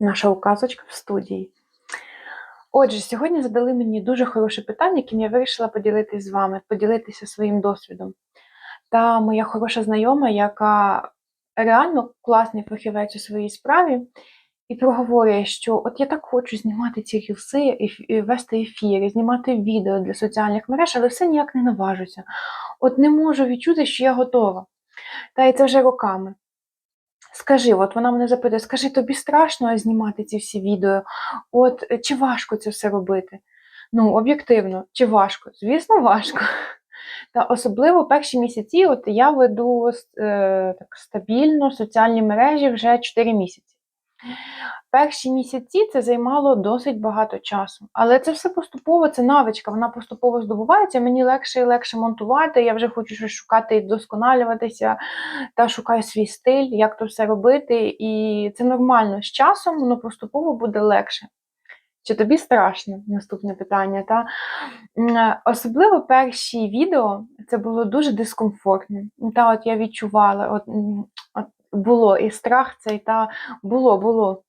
наша указочка в студії. Отже, сьогодні задали мені дуже хороше питання, яким я вирішила поділитися з вами, поділитися своїм досвідом. Та моя хороша знайома, яка реально класний фахівець у своїй справі, і проговорює, що от я так хочу знімати ці рілси, і вести ефіри, знімати відео для соціальних мереж, але все ніяк не наважуся. От не можу відчути, що я готова. Та й це вже роками. Скажи, от вона мене запитує, скажи, тобі страшно знімати ці всі відео? От е, чи важко це все робити? Ну, об'єктивно, чи важко? Звісно, важко. Та особливо перші місяці, от я веду е, так стабільно соціальні мережі вже 4 місяці. Перші місяці це займало досить багато часу, але це все поступово, це навичка, вона поступово здобувається. Мені легше і легше монтувати. Я вже хочу щось шукати і вдосконалюватися та шукаю свій стиль, як то все робити. І це нормально. З часом воно поступово буде легше. Чи тобі страшно? Наступне питання. Та? Особливо перші відео це було дуже дискомфортно. Та от я відчувала, от, от було і страх цей, та було, було.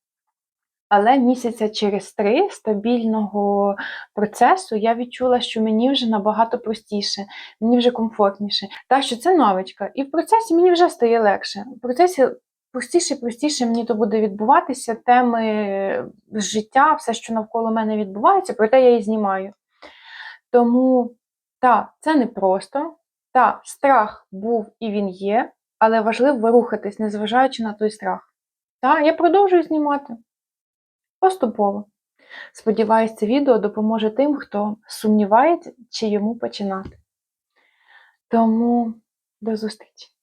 Але місяця через три стабільного процесу я відчула, що мені вже набагато простіше, мені вже комфортніше. Та що це навичка. І в процесі мені вже стає легше. В процесі простіше, простіше мені то буде відбуватися теми життя, все, що навколо мене відбувається, проте я і знімаю. Тому та, це непросто. Та, страх був і він є, але важливо рухатись, незважаючи на той страх. Та, я продовжую знімати. Поступово. Сподіваюсь, це відео допоможе тим, хто сумнівається, чи йому починати. Тому до зустрічі!